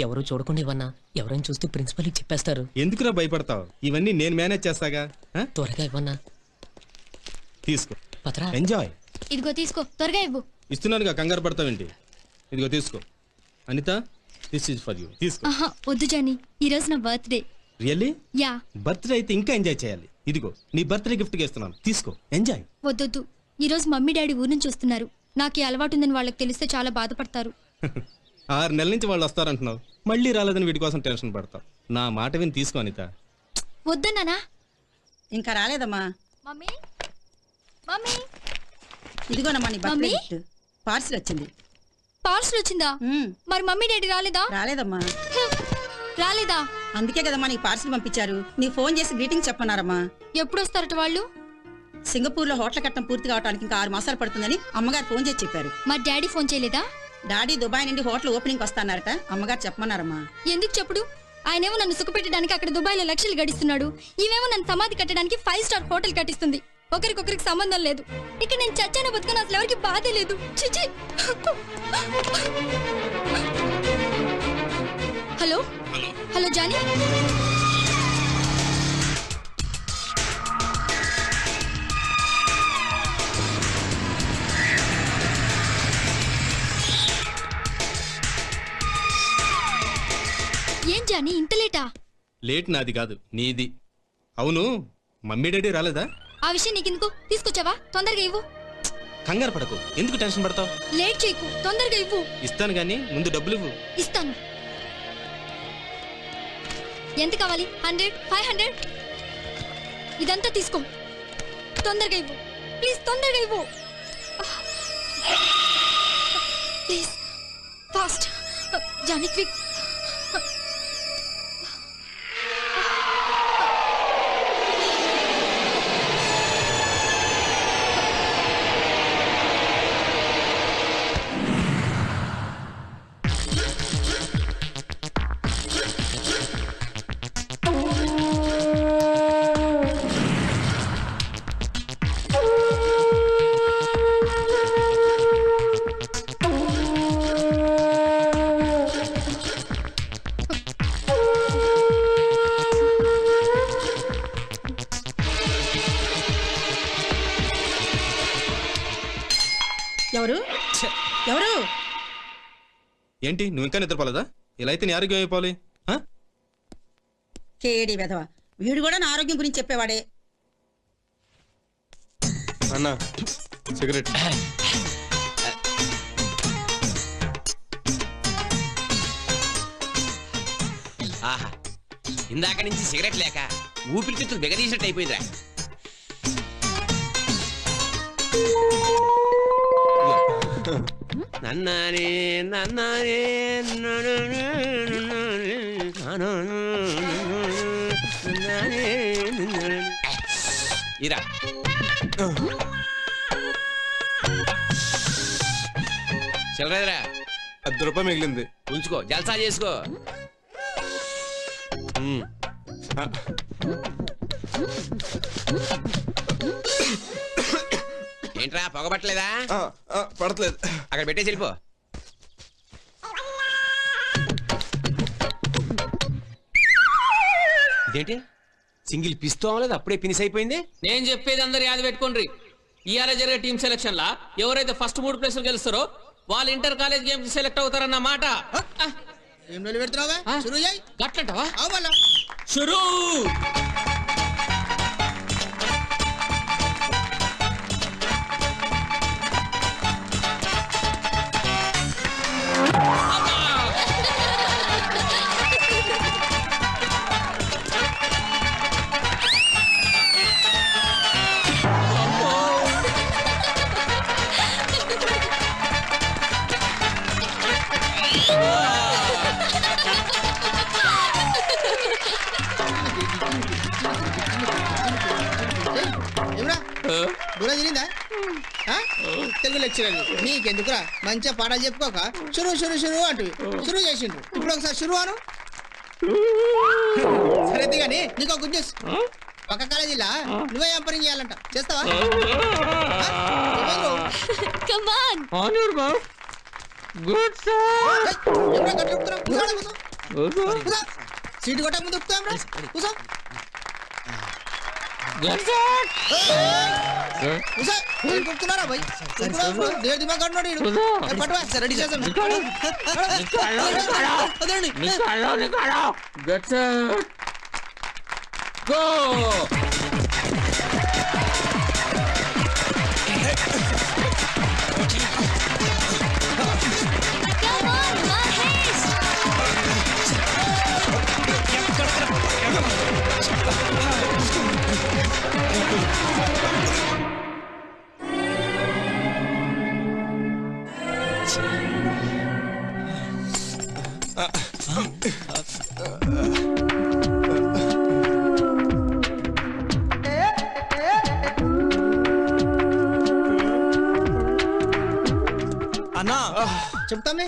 ఎవరు చూడకుండా ఇవ్వన్నా ఎవరైనా చూస్తే ప్రిన్సిపల్కి చెప్పేస్తారు. ఎందుకురా భయపడతావు? ఇవన్నీ నేను మేనేజ్ చేస్తాగా? ఆ? త్వరగా ఇవ్వన్నా తీసుకో. పత్రా ఎంజాయ్ ఇదిగో తీసుకో త్వరగా ఇవ్వు. ఇస్తున్నానుగా కంగారు పడతావేంటి? ఇదిగో తీసుకో. Anitha this is for you తీసుకో. ఆహా వద్దు జానీ. ఈ రోజు నా బర్త్డే రియల్లీ యా. బర్త్డే అయితే ఇంకా ఎంజాయ్ చేయాలి. ఇదిగో నీ బర్త్డే గిఫ్ట్ ఇస్తున్నాను. తీసుకో. ఎంజాయ్ వద్దొద్దు. ఈ రోజు మమ్మీ డాడీ ఊరు నుంచి వస్తున్నారు. నాకు ఈ అలవాటు ఉందని వాళ్ళకి తెలిస్తే చాలా బాధపడతారు. ఆరు నెలల నుంచి వాళ్ళు వస్తారంటున్నావు. మళ్ళీ రాలేదని వీడి కోసం టెన్షన్ పడతావు నా మాట విని తీసుకో అనిత. వద్దన్నానా ఇంకా రాలేదమ్మా. మమ్మీ. మమ్మీ. ఇదిగోనమ్మా నీ బర్త్డే మమ్మీ? పార్సిల్ వచ్చింది. పార్సల్ వచ్చిందా. మరి మమ్మీ డాడీ రాలేదా? రాలేదమ్మా. రాలేదా? అందుకే కదమ్మా నీకు పార్సిల్ పంపించారు. నీ ఫోన్ చేసి గ్రీటింగ్ చెప్పన్నారమ్మా ఎప్పుడు వస్తారట వాళ్ళు? సింగపూర్లో హోటల్ కట్టం పూర్తి కావడానికి ఇంకా ఆరు మాసాలు పడుతుందని అమ్మగారు ఫోన్ చేసి చెప్పారు. మరి డాడీ ఫోన్ చేయలేదా? డాడీ దుబాయ్ నుండి హోటల్ ఓపెనింగ్ వస్తానారట అమ్మగారు చెప్పమన్నారమ్మా. ఎందుకు చెప్పుడు? ఆయనేమో నన్ను సుఖపెట్టడానికి అక్కడ దుబాయ్లో లక్షలు గడిస్తున్నాడు. ఈమెమో నన్ను సమాధి కట్టడానికి ఫైవ్ స్టార్ హోటల్ కట్టిస్తుంది. ఒకరికొకరికి సంబంధం లేదు. ఇక్కడ నేను చచ్చాను బతుకుని అసలు ఎవరికి బాధే లేదు. చిచి హలో. Hello Johnny? జానీ ఇంత లేటా? లేట్ నాది కాదు నీది. అవును మమ్మీ డాడీ రాలేదా? ఆ విషయం నీకెందుకు? తీసుకొచ్చావా? తొందరగా ఇవ్వు. కంగారు పడకు ఎందుకు టెన్షన్ పడతావు? లేట్ చేయకు తొందరగా ఇవ్వు. ఇస్తాను కానీ ముందు డబ్బులు ఇవ్వు. ఇస్తాను. ఎంత కావాలి? హండ్రెడ్? Five hundred? ఇదంతా తీసుకో. తొందరగా ఇవ్వు. ప్లీజ్ తొందరగా ఇవ్వు. Please fast. జానీ క్విక్ ఏంటి? నువ్వు ఇంకా నిద్రపోలేదా? ఇలా అయితే నీ ఆరోగ్యం అయిపోవాలి ఆ? కేడి వెధవ. వీడు కూడా నా ఆరోగ్యం గురించి చెప్పేవాడే. అన్నా సిగరెట్. ఆహా ఇందాక నుంచి సిగరెట్ లేక ఊపిరితిత్తులు బిగదీసినట్టు అయిపోయిందిరా. నన్నానే నన్నానే. ఇరా. చిల్లరేదిరా పది రూపాయలు మిగిలింది. ఉంచుకో జల్సా చేసుకో. ఉమ్. ఏంట్రా పొగబట్టలేదా ఆ, ఆ, పడట్లేదు. అక్కడ పెట్టేసి వెళ్ళిపో. ఇదేంటి? సింగిల్ పిస్తూ లేదు అప్పుడే ఫినిష్ అయిపోయింది? నేను చెప్పేది అందరు యాద పెట్టుకోండి ఇవాళ జరిగే టీమ్ సెలక్షన్ లా ఎవరైతే ఫస్ట్ మూడు ప్లేసులు గెలుస్తారో వాళ్ళు ఇంటర్ కాలేజ్ గేమ్స్ సెలెక్ట్ అవుతారన్న మాట. ఏం రోజులు పెడుతున్నావా ఆ? షురూ చేయి గట్లంటవా? అవ్వాలా షురూ! తెలుగు లెక్చరర్ నీకెందుకురా? మంచిగా పాఠాలు చెప్పుకోక షురు షురు షురు అంటు షురు చేసిండు ఇప్పుడు ఒకసారి షురు అను. సరే కానీ నీకు గుడ్ న్యూస్. పక్క కాలేజీలా నువ్వే ఎంపరింగ్ చేయాలంట. చేస్తావా? Good sir? కూర్చో, కూర్చో. సీటు కొట్టక ముందు ఉప్పుతాం రా కూసో భయ్ కుక్కున్నావు దిమాగ్ అంటున్నాడు పట్టువా రెడీ చేద్దాం అదండి నికాలో, నికాలో. Get out. అన్నా చెప్తాంలే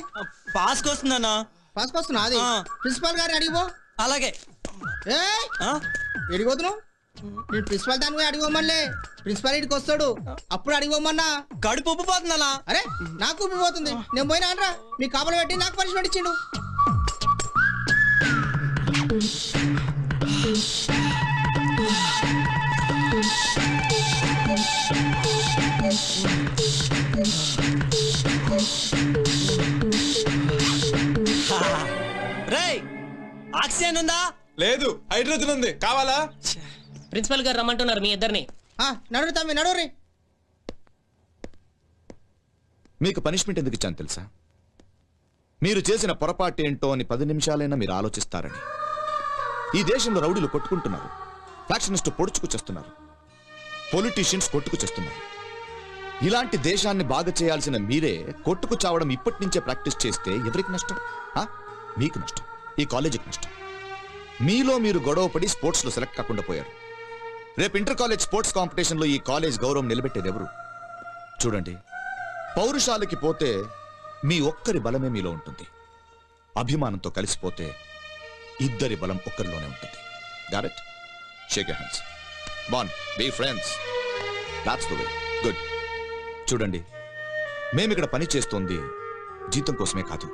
పాస్కి వస్తుందన్నా పాస్ వస్తున్నా అది. ప్రిన్సిపాల్ గారిని అడిగిపో. అలాగే. ఏ ఆ? నేను ప్రిన్సిపాల్ దాని అడిగోమనిలే ప్రిన్సిపాల్ ఇంటికి వస్తాడు. అప్పుడు అడిగోమన్నా కడుపు ఉబ్బిపోతుందన్నా అరే నాకు ఉబ్బిపోతుంది నేను పోయినా అనరా? మీ కాపలు పెట్టి నాకు పనిష్మెంట్ ఇచ్చిండు. రేయ్ ఆక్సిజన్ ఉందా? లేదు హైడ్రోజన్ ఉంది. కావాలా? ప్రిన్సిపల్ గారు రమ్మంటున్నారు మీ ఇద్దరిని. ఆ, నడురు తమ్మి నడురి మీకు పనిష్మెంట్ ఎందుకు ఇచ్చాను తెలుసా? మీరు చేసిన పొరపాటు ఏంటో అని పది నిమిషాలైనా మీరు ఆలోచిస్తారని. ఈ దేశంలో రౌడీలు కొట్టుకుంటున్నారు. ఫ్యాక్షనిస్ట్ పొడుచుకు చేస్తున్నారు. పొలిటీషియన్స్ కొట్టుకు చేస్తున్నారు. ఇలాంటి దేశాన్ని బాగా చేయాల్సిన మీరే కొట్టుకు చావడం ఇప్పటి నుంచే ప్రాక్టీస్ చేస్తే ఎవరికి నష్టం? ఆ? మీకు నష్టం. ఈ కాలేజీకి నష్టం. మీలో మీరు గొడవపడి స్పోర్ట్స్లో సెలెక్ట్ కాకుండా పోయారు. రేపు ఇంటర్ కాలేజ్ స్పోర్ట్స్ కాంపిటీషన్లో ఈ కాలేజ్ గౌరవం నిలబెట్టేది ఎవరు? చూడండి పౌరుషాలకి పోతే మీ ఒక్కరి బలమే మీలో ఉంటుంది. అభిమానంతో కలిసిపోతే ఇద్దరి బలం ఒక్కరిలోనే ఉంటుంది. గారెట్ shake hands ban be friends that's the way good చూడండి మేమిక్కడ పని చేస్తోంది జీతం కోసమే కాదు.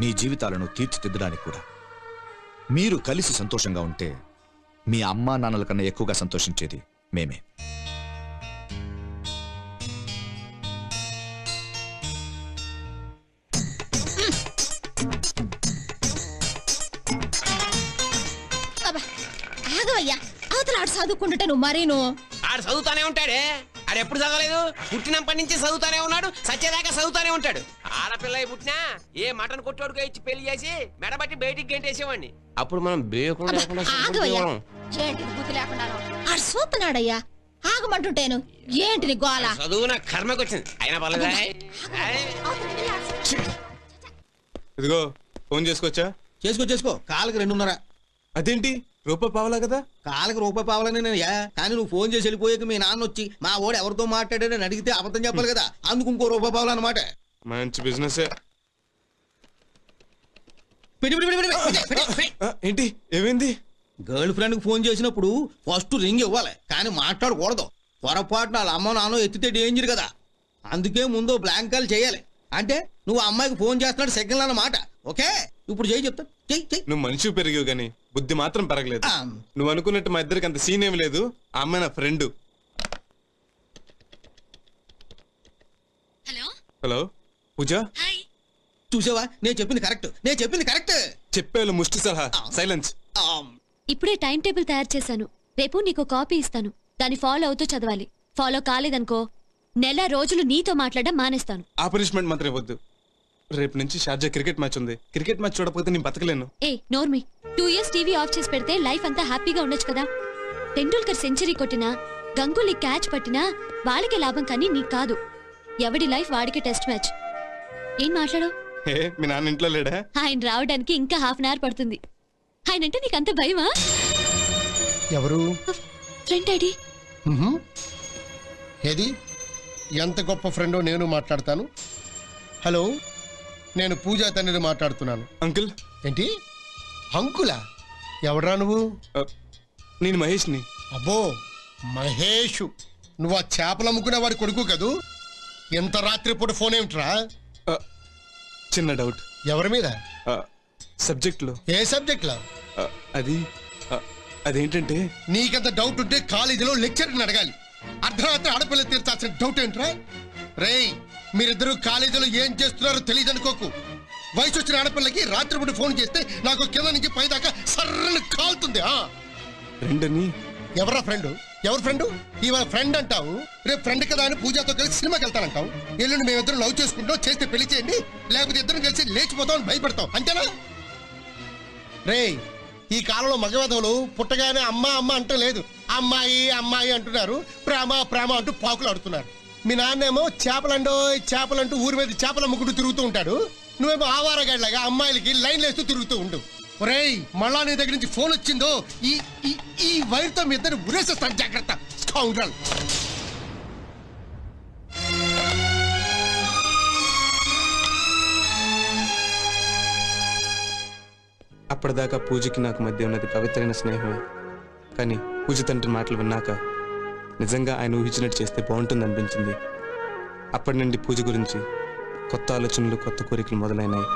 మీ జీవితాలను తీర్చిదిద్దడానికి కూడా. మీరు కలిసి సంతోషంగా ఉంటే మీ అమ్మా నాన్నల కన్నా ఎక్కువగా సంతోషించేది మేమే. ఆగవయ్యా అవతల ఆడు చదువుకుంటుంటే నువ్వు మరీను. ఆడు చదువుతానే ఉంటాడే. ఆడు ఎప్పుడు చదవలేదు? పుట్టినప్పటి నుంచి చదువుతానే ఉన్నాడు సత్యదాకా చదువుతానే ఉంటాడు. ఆడపిల్ల పుట్టినా ఏ మటన్ కొట్టోడుగా ఇచ్చి పెళ్ళి చేసి మెడబట్టి బయటికి గెంటేసేవాడిని. అప్పుడు మనం బేయకుండా లేకుండా ఆగవయ్యా చదువుకునేవాళ్ళం. ఏంటిది బుద్ధి లేకుండా ఆడు చూస్తున్నాడయ్యా ఆగమంటుంటేను. ఏంటిది గోల? చదువు నా కర్మకు వచ్చింది అయినా పర్లేదా. ఇదిగో ఫోన్ చేసుకోవచ్చా? చేసుకో చేసుకో. కాళ్ళకి రెండున్నర. అదేంటి? రూపాయి పావలా కదా? కాళ్ళకి రూపాయి పావాలని నేను యా. కానీ నువ్వు ఫోన్ చేసి వెళ్ళిపోయాక మీ నాన్న వచ్చి మా ఓడు ఎవరితో మాట్లాడాడని అడిగితే అబద్ధం చెప్పాలి కదా. అందుకు ఇంకో రూపాయి పావాలన్నమాట మంచి బిజినెస్. ఏంటి? ఏమైంది? గర్ల్ ఫ్రెండ్కి ఫోన్ చేసినప్పుడు ఫస్ట్ రింగ్ ఇవ్వాలి కానీ మాట్లాడకూడదు. పొరపాటున వాళ్ళ అమ్మ నాన్న ఎత్తితే డేంజర్ కదా. అందుకే ముందు బ్లాంక్ కాల్ చేయాలి. అంటే నువ్వు అమ్మాయికి ఫోన్ చేస్తున్నాడు సెకండ్ అన్నమాట ఓకే? ఇప్పుడు చేయి చెప్తా. చెయ్యి చెయ్యి నువ్వు మనిషి పెరిగావు గాని బుద్ధి మాత్రం పెరగలేదు. నువ్వు అనుకున్నట్టు మా ఇద్దరికి అంత సీన్ ఏం లేదు. ఆ అమ్మాయి నా friend hello hello Pooja? Hi చూసావా? నేను చెప్పింది కరెక్ట్. నేను చెప్పింది కరెక్ట్. చెప్పేవాళ్ళు ముష్టి సలహా. సైలెన్స్. ఇప్పుడే టైం టేబుల్ తయారు చేశాను. రేపు నీకు కాపీ ఇస్తాను. దాన్ని ఫాలో అవుతూ చదవాలి. ఫాలో కాలేదనుకో నెల రోజులు నీతో మాట్లాడడం మానేస్తాను. ఆ పనిష్మెంట్ మాత్రం ఇవ్వద్దు. రేపు నుంచి షార్జా క్రికెట్ మ్యాచ్ ఉంది. క్రికెట్ మ్యాచ్ చూడకపోతే నేను బతకలేను. ఏ నోర్మి. టూ ఇయర్స్ టీవీ ఆఫ్ చేసి పెడితే లైఫ్ అంతా హ్యాపీగా ఉండొచ్చు కదా. టెండూల్కర్ సెంచరీ కొట్టినా గంగూలీ క్యాచ్ పట్టినా వాళ్ళకే లాభం కానీ నీకు కాదు. ఎవడి లైఫ్ వాడికి టెస్ట్ మ్యాచ్. ఏం మాట్లాడవు? ఏ మీ నాన్న ఇంట్లో లేడా? ఆయన రావడానికి ఇంకా హాఫ్ అన్ అవర్ పడుతుంది. ఆయన అంటే నీకు అంత భయమా? ఎవరు? ఫ్రెండ్. ఏది? ఎంత గొప్ప ఫ్రెండో నేను మాట్లాడతాను. హలో నేను పూజా తండ్రిని మాట్లాడుతున్నాను. అంకుల్? ఏంటి? అంకులా? ఎవడ్రా నువ్వు? నేను మహేష్ని. అబ్బో మహేషు. నువ్వు ఆ చేపలు అమ్ముకునే వాడి కొడుకు కదూ? ఎంత రాత్రిపూట ఫోన్ ఏమిట్రా? చిన్న డౌట్ ఎవరి మీద? ఆ, సబ్జెక్ట్లో ఏ సబ్జెక్ట్లో అది అదేంటంటే? నీకంత డౌట్ ఉంటే కాలేజీలో లెక్చర్ని అడగాలి. అర్ధరాత్రి ఆడపిల్ల తీర్చాల్సిన డౌట్ ఏంట్రా? రేయ్ మీరిద్దరూ కాలేజీలో ఏం చేస్తున్నారో తెలియదు అనుకోకు. వయసు వచ్చిన ఆడపిల్లకి రాత్రిపూట ఫోన్ చేస్తే నాకు కింద నుంచి పైదాకా సర్రని కాలుతుంది ఆ. రెండని ఎవరా ఫ్రెండ్ ఎవరు ఫ్రెండ్ ఇవాళ ఫ్రెండ్ అంటావు రేపు ఫ్రెండ్ కదా అని పూజాతో కలిసి సినిమాకి వెళ్తానంటావు. ఎల్లుండి మేమిద్దరం లవ్ చేసుకుంటాం చేస్తే పెళ్ళి చేయండి లేకపోతే ఇద్దరం కలిసి లేచిపోతాం అని భయపడతాం అంతేనా? రేయ్ ఈ కాలంలో మగవధవులు పుట్టగానే అమ్మ అమ్మ అంటం లేదు. అమ్మాయి అమ్మాయి అంటున్నారు ప్రేమ ప్రేమ అంటూ పాకులు ఆడుతున్నారు మీ నాన్నేమో చేపలండో చేపలంటూ ఊరి మీద చేపల ముగ్గుడు తిరుగుతూ ఉంటాడు. నువ్వేమో ఆవారగాడిలాగా అమ్మాయిలకి లైన్ వేస్తూ తిరుగుతూ ఉండు. ఒరేయ్ మళ్ళా నీ దగ్గర నుంచి ఫోన్ వచ్చిందో ఈ ఈ ఈ వైర్తో మీ ఇద్దరు ఉరేసేస్తాను. జాగ్రత్త స్కౌండ్రల్. అప్పటిదాకా పూజకి నాకు మధ్య ఉన్నది పవిత్రమైన స్నేహమే. కానీ పూజ తండ్రి మాటలు విన్నాక నిజంగా ఆయన ఊహించినట్టు చేస్తే బాగుంటుంది అనిపించింది. అప్పటి నుండి పూజ గురించి కొత్త ఆలోచనలు కొత్త కోరికలు మొదలైనాయి.